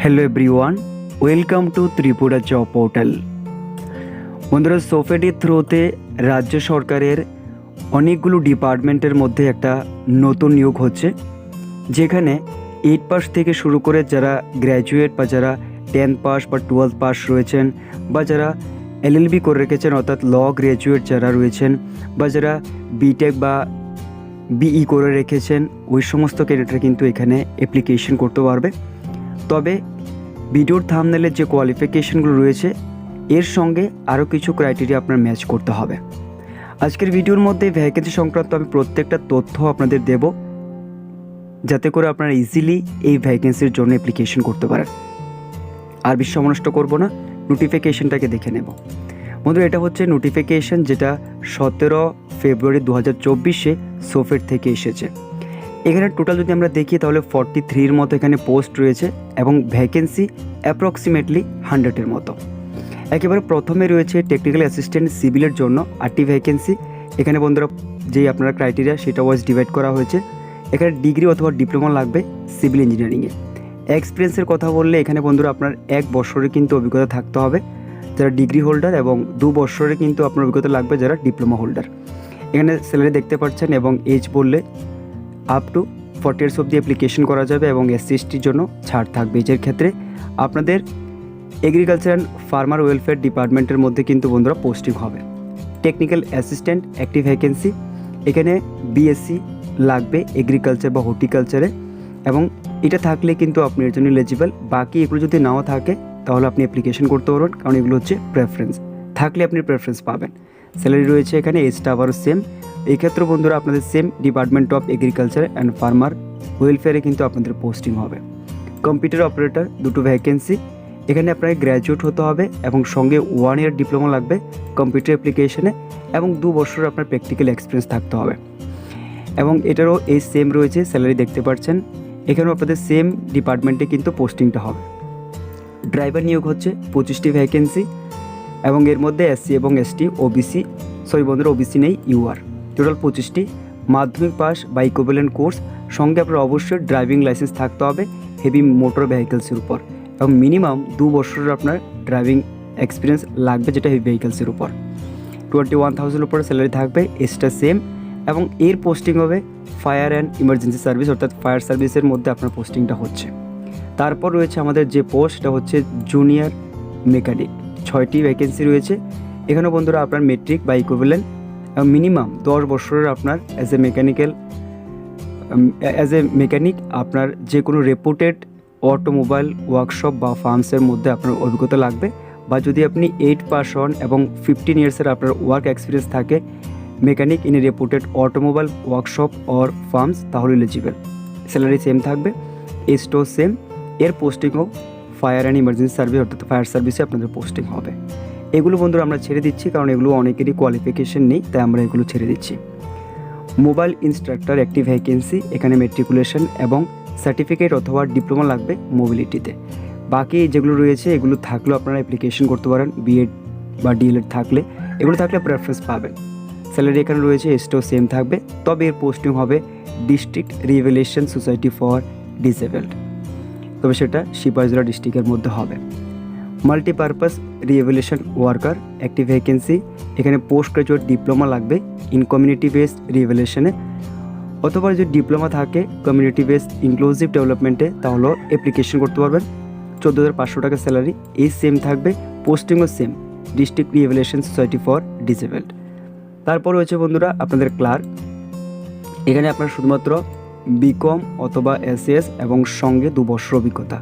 Hello everyone welcome to Tripura job portal বন্ধুরা সোফেটির থ্রুতে রাজ্য সরকারের অনেকগুলো ডিপার্টমেন্টের মধ্যে একটা নতুন নিয়োগ হচ্ছে, যেখানে এইট পাস থেকে শুরু করে যারা গ্র্যাজুয়েট বা যারা টেন পাস বা টুয়েলভ পাস রয়েছেন বা যারা এলএলবি করে রেখেছেন, অর্থাৎ ল গ্র্যাজুয়েট যারা রয়েছেন বা যারা বিটেক বা বিই করে রেখেছেন, ওই সমস্ত ক্যাডেটরা কিন্তু এখানে অ্যাপ্লিকেশন করতে পারবে। তবে ভিডিওর থামনেলের যে কোয়ালিফিকেশনগুলো রয়েছে, এর সঙ্গে আরও কিছু ক্রাইটেরিয়া আপনার ম্যাচ করতে হবে। আজকের ভিডিওর মধ্যে ভ্যাকেন্সি সংক্রান্ত আমি প্রত্যেকটা তথ্য আপনাদের দেব, যাতে করে আপনারা ইজিলি এই ভ্যাকেন্সির জন্য অ্যাপ্লিকেশন করতে পারেন। আর বেশি সময় নষ্ট করব না নোটিফিকেশনটাকে দেখে নেব। বন্ধু এটা হচ্ছে নোটিফিকেশন যেটা সতেরো ফেব্রুয়ারি দু হাজার চব্বিশে সোফেট থেকে এসেছে। এখানে টোটাল যদি আমরা দেখি, তাহলে ফর্টি থ্রির মতো এখানে পোস্ট রয়েছে এবং ভ্যাকেন্সি অ্যাপ্রক্সিমেটলি হান্ড্রেডের মতো। একেবারে প্রথমে রয়েছে টেকনিক্যাল অ্যাসিস্ট্যান্ট সিভিলের জন্য আটটি ভ্যাকেন্সি এখানে বন্ধুরা, যেই আপনারা ক্রাইটেরিয়া সেটা ওয়াইজ ডিভাইড করা হয়েছে। এখানে ডিগ্রি অথবা ডিপ্লোমা লাগবে সিভিল ইঞ্জিনিয়ারিংয়ে এক্সপিরিয়েন্সের কথা বললে এখানে বন্ধুরা, আপনার এক বছরের কিন্তু অভিজ্ঞতা থাকতে হবে যারা ডিগ্রি হোল্ডার এবং দু বছরে কিন্তু আপনার অভিজ্ঞতা লাগবে যারা ডিপ্লোমা হোল্ডার এখানে স্যালারি দেখতে পাচ্ছেন এবং এজ বললে আপ টু ফর্টি ইয়ার্স অব্দি অ্যাপ্লিকেশন করা যাবে এবং এসসি এসটির জন্য ছাড় থাকবে। এজের ক্ষেত্রে আপনাদের এগ্রিকালচার অ্যান্ড ফার্মার ওয়েলফেয়ার ডিপার্টমেন্টের মধ্যে কিন্তু বন্ধুরা পোস্টিং হবে। টেকনিক্যাল অ্যাসিস্ট্যান্ট একটি ভ্যাকেন্সি এখানে বিএসসি লাগবে এগ্রিকালচার বা হর্টিকালচারে এবং এটা থাকলে কিন্তু আপনি এর জন্য এলিজিবল বাকি এগুলো যদি নাও থাকে, তাহলে আপনি অ্যাপ্লিকেশন করতে পারবেন, কারণ এগুলো হচ্ছে প্রেফারেন্স থাকলে আপনি প্রেফারেন্স পাবেন। স্যালারি রয়েছে এখানে এজটা আবারও সেম এই ক্ষেত্রে বন্ধুরা আপনাদের same department of agriculture and farmer ওয়েলফেয়ারে কিন্তু আপনাদের পোস্টিং হবে। কম্পিউটার অপারেটর দুটো ভ্যাকেন্সি এখানে আপনাকে গ্র্যাজুয়েট হতে হবে এবং সঙ্গে ওয়ান ইয়ার ডিপ্লোমা লাগবে কম্পিউটার অ্যাপ্লিকেশনে এবং দু বছর আপনার প্র্যাকটিক্যাল এক্সপিরিয়েন্স থাকতে হবে। এবং এটারও এই সেম রয়েছে স্যালারি দেখতে পাচ্ছেন। এখানেও আপনাদের সেম ডিপার্টমেন্টে কিন্তু পোস্টিংটা হবে। ড্রাইভার নিয়োগ হচ্ছে, পঁচিশটি ভ্যাকেন্সি এবং এর মধ্যে এসসি এবং এসটি ওবিসি সরি বন্ধুরা ওবিসি নেই ইউআর টোটাল পঁচিশটি। মাধ্যমিক পাস বা ইকোভ্যালেন্ট কোর্স সঙ্গে আপনার অবশ্যই ড্রাইভিং লাইসেন্স থাকতে হবে হেভি মোটর ভেহিকেলসের উপর। এবং মিনিমাম দু বছরের আপনার ড্রাইভিং এক্সপিরিয়েন্স লাগবে যেটা হেভি ভেহিকেলসের উপর। টোয়েন্টি ওয়ান থাউজেন্ড উপরে স্যালারি থাকবে এসটা সেম এবং এর পোস্টিং হবে ফায়ার অ্যান্ড ইমার্জেন্সি সার্ভিস অর্থাৎ ফায়ার সার্ভিসের মধ্যে আপনার পোস্টিংটা হচ্ছে। তারপর রয়েছে আমাদের যে পোস্ট সেটা হচ্ছে জুনিয়র মেকানিক ছয়টি ভ্যাকেন্সি রয়েছে। এখানে বন্ধুরা আপনার মেট্রিক বা ইকুইভ্যালেন্ট মিনিমাম দশ বছরের আপনার as a mechanical as a mechanic আপনার যে কোনো রেপুটেড অটোমোবাইল ওয়ার্কশপ বা ফার্মসের মধ্যে আপনার অভিজ্ঞতা লাগবে। বা যদি আপনি এইট পাস হন এবং ফিফটিন ইয়ার্সের আপনার ওয়ার্ক এক্সপিরিয়েন্স থাকে mechanic in a reputed automobile workshop or firms তাহলে এলিজিবল স্যালারি সেম থাকবে এস্টো সেম এর পোস্টিংও ফায়ার অ্যান্ড ইমার্জেন্সি সার্ভিস অর্থাৎ ফায়ার সার্ভিসে আপনাদের পোস্টিং হবে। এগুলো বন্ধুরা আমরা ছেড়ে দিচ্ছি, কারণ এগুলো অনেকেরই কোয়ালিফিকেশন নেই, তাই আমরা এগুলো ছেড়ে দিচ্ছি। মোবাইল ইনস্ট্রাক্টর একটি ভ্যাকেন্সি এখানে মেট্রিকুলেশন এবং সার্টিফিকেট অথবা ডিপ্লোমা লাগবে মোবিলিটিতে বাকি যেগুলো রয়েছে, এগুলো থাকলেও আপনারা অ্যাপ্লিকেশন করতে পারেন বিএড বা ডিএলএড থাকলে। এগুলো থাকলে প্রেফারেন্স পাবেন। স্যালারি এখানে রয়েছে এস্টো সেম থাকবে। তবে এর পোস্টিং হবে district rehabilitation society for disabled তবে সেটা সিপাহীজলা ডিস্ট্রিক্টের মধ্যে হবে। মাল্টিপারপাস রিভেলেশন ওয়ার্কার একটি ভ্যাকেন্সি এখানে পোস্ট গ্রাজুয়েট ডিপ্লোমা লাগবে ইন কমিউনিটি বেসড রিভেলেশনে অথবা যদি ডিপ্লোমা থাকে কমিউনিটি বেসড ইনক্লুসিভ ডেভেলপমেন্টে তাহলেও অ্যাপ্লিকেশন করতে পারবেন। চোদ্দ হাজার পাঁচশো টাকা স্যালারি এই সেম থাকবে পোস্টিংও same district rehabilitation society for disabled তারপর রয়েছে বন্ধুরা আপনাদের ক্লার্ক এখানে আপনার শুধুমাত্র বিকম অথবা এসএস এবং সঙ্গে দু বছর অভিজ্ঞতা।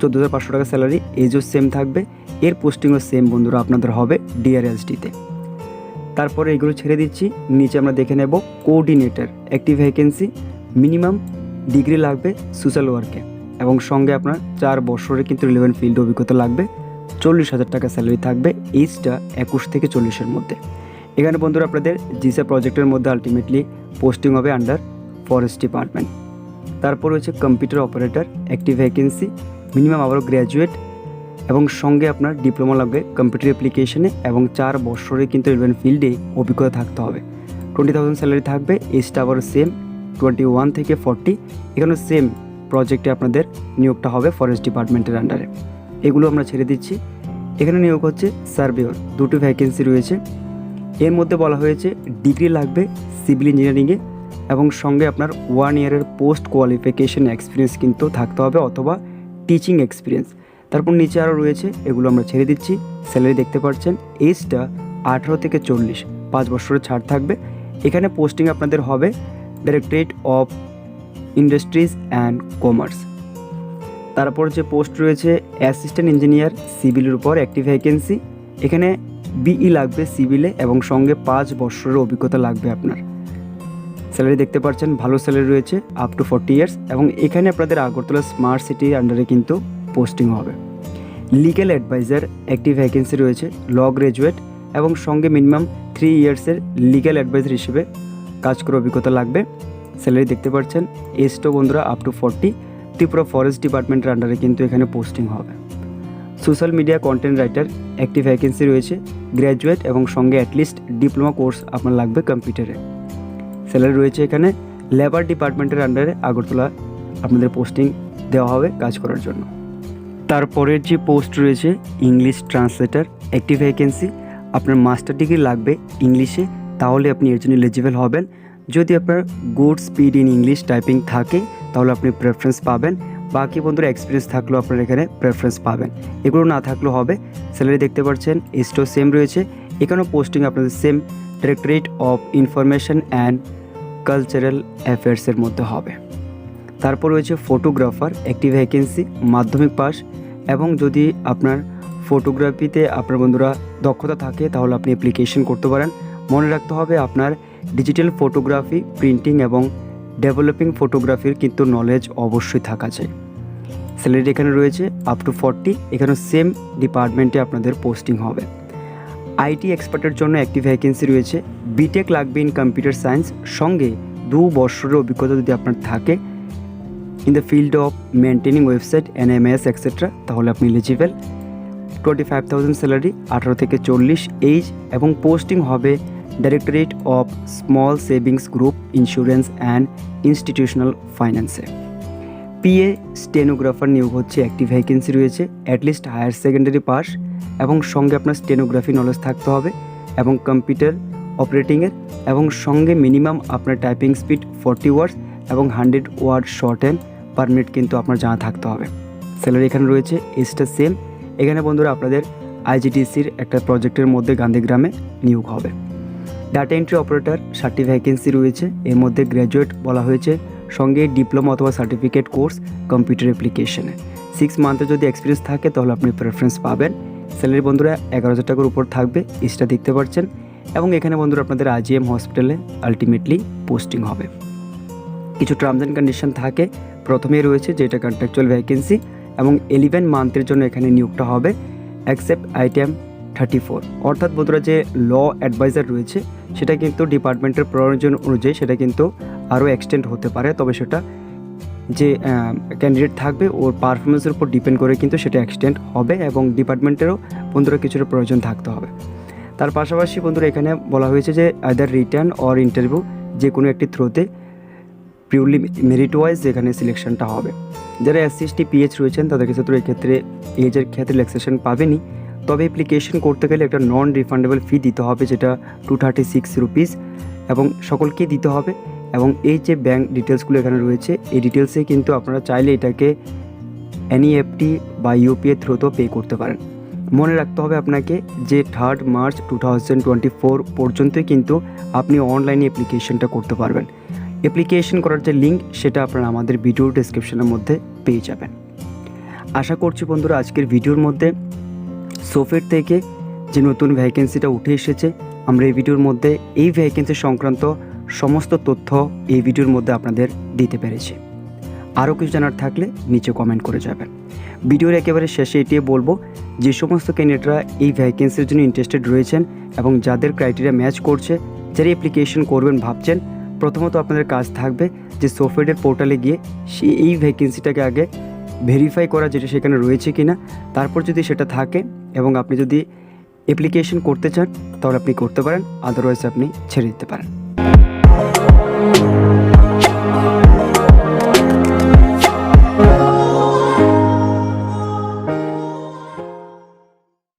চোদ্দ হাজার পাঁচশো টাকা স্যালারি এজও সেম থাকবে। এর পোস্টিংও সেম বন্ধুরা আপনাদের হবে ডিআরএসডিতে তারপরে এগুলো ছেড়ে দিচ্ছি, নিচে আমরা দেখে নেব কোঅর্ডিনেটর একটি ভ্যাকেন্সি মিনিমাম ডিগ্রি লাগবে সোশ্যাল ওয়ার্কে এবং সঙ্গে আপনার চার বছরের কিন্তু রিলেভেন্ট ফিল্ড অভিজ্ঞতা লাগবে, চল্লিশ হাজার টাকা স্যালারি থাকবে এইজটা একুশ থেকে চল্লিশের মধ্যে। এখানে বন্ধুরা আপনাদের জিসা প্রজেক্টের মধ্যে আলটিমেটলি পোস্টিং হবে আন্ডার ফরেস্ট ডিপার্টমেন্ট তারপর রয়েছে কম্পিউটার অপারেটর একটি ভ্যাকেন্সি মিনিমাম আবারও গ্র্যাজুয়েট এবং সঙ্গে আপনার ডিপ্লোমা লাগবে কম্পিউটার অ্যাপ্লিকেশনে এবং চার বছরে কিন্তু রিলেভেন্ট ফিল্ডে অভিজ্ঞতা থাকতে হবে। টোয়েন্টি থাউজেন্ড স্যালারি থাকবে এজটা আবারও সেম টোয়েন্টি ওয়ান থেকে ফর্টি এখানে সেম প্রজেক্টে আপনাদের নিয়োগটা হবে ফরেস্ট ডিপার্টমেন্টের আন্ডারে এগুলো আমরা ছেড়ে দিচ্ছি। এখানে নিয়োগ হচ্ছে সার্ভেয়র দুটো ভ্যাকেন্সি রয়েছে। এর মধ্যে বলা হয়েছে ডিগ্রি লাগবে সিভিল ইঞ্জিনিয়ারিংয়ে এবং সঙ্গে আপনার ওয়ান ইয়ারের পোস্ট কোয়ালিফিকেশন এক্সপিরিয়েন্স কিন্তু থাকতে হবে অথবা টিচিং এক্সপিরিয়েন্স তারপর নিচে আরও রয়েছে, এগুলো আমরা ছেড়ে দিচ্ছি। স্যালারি দেখতে পাচ্ছেন এজটা আঠারো থেকে চল্লিশ, পাঁচ বছরের ছাড় থাকবে। এখানে পোস্টিং আপনাদের হবে directorate of industries and commerce তারপর যে পোস্ট রয়েছে অ্যাসিস্ট্যান্ট ইঞ্জিনিয়ার সিভিলের উপর একটি ভ্যাকেন্সি এখানে বিই লাগবে সিভিলে এবং সঙ্গে পাঁচ বছরের অভিজ্ঞতা লাগবে আপনার। স্যালারি দেখতে পাচ্ছেন, ভালো স্যালারি রয়েছে আপ টু ফোর্টি ইয়ার্স এবং এখানে আপনাদের আগরতলা স্মার্ট সিটির আন্ডারে কিন্তু পোস্টিং হবে। লিগ্যাল অ্যাডভাইজার একটি ভ্যাকেন্সি রয়েছে ল গ্রাজুয়েট এবং সঙ্গে মিনিমাম থ্রি ইয়ার্সের লিগ্যাল অ্যাডভাইজার হিসেবে কাজ করার অভিজ্ঞতা লাগবে। স্যালারি দেখতে পাচ্ছেন এসটো বন্ধুরা up to forty Tripura forest ডিপার্টমেন্টের আন্ডারে কিন্তু এখানে পোস্টিং হবে। সোশ্যাল মিডিয়া কন্টেন্ট রাইটার একটি ভ্যাকেন্সি রয়েছে গ্র্যাজুয়েট এবং সঙ্গে অ্যাটলিস্ট ডিপ্লোমা কোর্স আপনার লাগবে কম্পিউটারে স্যালারি রয়েছে এখানে। লেবার ডিপার্টমেন্টের আন্ডারে আগরতলা আপনাদের পোস্টিং দেওয়া হবে কাজ করার জন্য। তারপরের যে পোস্ট রয়েছে ইংলিশ ট্রান্সলেটার একটি ভ্যাকেন্সি আপনার মাস্টার ডিগ্রি লাগবে ইংলিশে তাহলে আপনি এর জন্য এলিজিবল হবেন। যদি আপনার good speed in English typing থাকে, তাহলে আপনি প্রেফারেন্স পাবেন। বাকি বন্ধুরা এক্সপিরিয়েন্স থাকলেও আপনার এখানে প্রেফারেন্স পাবেন। এগুলো না থাকলেও হবে। স্যালারি দেখতে পাচ্ছেন স্টো সেম রয়েছে। এখানেও পোস্টিং আপনাদের same directorate of information and cultural অ্যাফেয়ার্সের মধ্যে হবে। তারপর রয়েছে ফটোগ্রাফার একটি ভ্যাকেন্সি মাধ্যমিক পাস এবং যদি আপনার ফটোগ্রাফিতে আপনার বন্ধুরা দক্ষতা থাকে, তাহলে আপনি অ্যাপ্লিকেশন করতে পারেন। মনে রাখতে হবে আপনার ডিজিটাল ফটোগ্রাফি প্রিন্টিং এবং ডেভেলপিং ফটোগ্রাফির কিন্তু নলেজ অবশ্যই থাকা চাই। স্যালারি এখানে রয়েছে আপ টু ফর্টি এখানে সেম ডিপার্টমেন্টে আপনাদের পোস্টিং হবে। আইটি এক্সপার্টের জন্য একটি ভ্যাকেন্সি রয়েছে। বিটেক লাগবে ইন কম্পিউটার সায়েন্স সঙ্গে দু বছরের অভিজ্ঞতা যদি আপনার থাকে in the field of maintaining website NMS etcetera তাহলে আপনি eligible twenty five thousand salary আঠারো থেকে চল্লিশ এইজ এবং পোস্টিং হবে directorate of small savings group insurance and institutional ফাইন্যান্সে পিএ স্টেনোগ্রাফার নিয়োগ হচ্ছে একটি ভ্যাকেন্সি রয়েছে অ্যাটলিস্ট হায়ার সেকেন্ডারি পাস এবং সঙ্গে আপনার স্টেনোগ্রাফি নলেজ থাকতে হবে, এবং কম্পিউটার অপারেটিংয়ের এবং সঙ্গে মিনিমাম আপনার টাইপিং স্পিড ফর্টি ওয়ার্ডস এবং hundred word shorthand per minute কিন্তু আপনার জানা থাকতে হবে। স্যালারি এখানে রয়েছে এসটা সেম এখানে বন্ধুরা আপনাদের আইজিটিসির একটা প্রজেক্টের মধ্যে গান্ধীগ্রামে নিয়োগ হবে। ডাটা এন্ট্রি অপারেটর ষাটটি ভ্যাকেন্সি রয়েছে, এর মধ্যে গ্র্যাজুয়েট বলা হয়েছে সঙ্গে ডিপ্লোমা অথবা সার্টিফিকেট কোর্স কম্পিউটার অ্যাপ্লিকেশনে সিক্স মান্থে যদি এক্সপিরিয়েন্স থাকে, তাহলে আপনি প্রেফারেন্স পাবেন। স্যালারি বন্ধুরা, এগারো হাজার টাকার উপর থাকবে ইসটা দেখতে পাচ্ছেন। এবং এখানে বন্ধুরা, আপনাদের আইজিএম হসপিটালে আলটিমেটলি পোস্টিং হবে। কিছু টার্মস অ্যান্ড কন্ডিশন থাকে প্রথমেই রয়েছে যেটা কন্ট্রাকচুয়াল ভ্যাকেন্সি এবং এলিভেন মান্থের জন্য এখানে নিয়োগটা হবে অ্যাকসেপ্ট আইটেম থার্টি ফোর অর্থাৎ বন্ধুরা, যে ল অ্যাডভাইজার রয়েছে, সেটা কিন্তু ডিপার্টমেন্টের প্রয়োজন অনুযায়ী সেটা কিন্তু আরও এক্সটেন্ড হতে পারে, তবে সেটা যে ক্যান্ডিডেট থাকবে, ওর পারফরমেন্সের উপর ডিপেন্ড করে কিন্তু সেটা এক্সটেন্ড হবে এবং ডিপার্টমেন্টেরও বন্ধুরা কিছুটা প্রয়োজন থাকতে হবে। তার পাশাপাশি বন্ধুরা এখানে বলা হয়েছে যে আদার রিটার্ন অর ইন্টারভিউ যে কোনো একটি থ্রোতে পিউরলি মেরিট ওয়াইজ যেখানে সিলেকশনটা হবে। যারা এসসি এসটি পিএইচ রয়েছেন, তাদের ক্ষেত্রে এক্ষেত্রে এজের ক্ষেত্রে রিল্যাক্সেশন পাবেনি তবে অ্যাপ্লিকেশন করতে গেলে একটা নন রিফান্ডেবল ফি দিতে হবে, যেটা টু থার্টি সিক্স রুপিস এবং সকলকেই দিতে হবে। এবং এই যে ব্যাঙ্ক ডিটেলসগুলো এখানে রয়েছে, এই ডিটেলসে কিন্তু আপনারা চাইলে এটাকে এনইএফটি বা ইউপিএ থ্রুতেও পে করতে পারেন। মনে রাখতে হবে আপনাকে যে third March two thousand twenty four পর্যন্তই কিন্তু আপনি অনলাইনে অ্যাপ্লিকেশনটা করতে পারবেন। অ্যাপ্লিকেশন করার যে লিঙ্ক সেটা আপনারা আমাদের ভিডিও ডিসক্রিপশনের মধ্যে পেয়ে যাবেন। আশা করছি বন্ধুরা আজকের ভিডিওর মধ্যে সোফেট থেকে যে নতুন ভ্যাকেন্সিটা উঠে এসেছে, আমরা এই ভিডিওর মধ্যে এই ভ্যাকেন্সি সংক্রান্ত সমস্ত তথ্য এই ভিডিওর মধ্যে আপনাদের দিতে পেরেছি। আরও কিছু জানার থাকলে নিচে কমেন্ট করে যাবেন। ভিডিওর একেবারে শেষে এটিয়ে বলব, যে সমস্ত ক্যান্ডিডেটরা এই ভ্যাকেন্সির জন্য ইন্টারেস্টেড রয়েছেন এবং যাদের ক্রাইটেরিয়া ম্যাচ করছে, যারা অ্যাপ্লিকেশন করবেন ভাবছেন, প্রথমত আপনাদের কাজ থাকবে যে সফটওয়্যারের পোর্টালে গিয়ে সে এই ভ্যাকেন্সিটাকে আগে ভেরিফাই করা যেটা সেখানে রয়েছে কি না তারপর যদি সেটা থাকে এবং আপনি যদি অ্যাপ্লিকেশন করতে চান, তাহলে আপনি করতে পারেন আদারওয়াইজ আপনি ছেড়ে দিতে পারেন।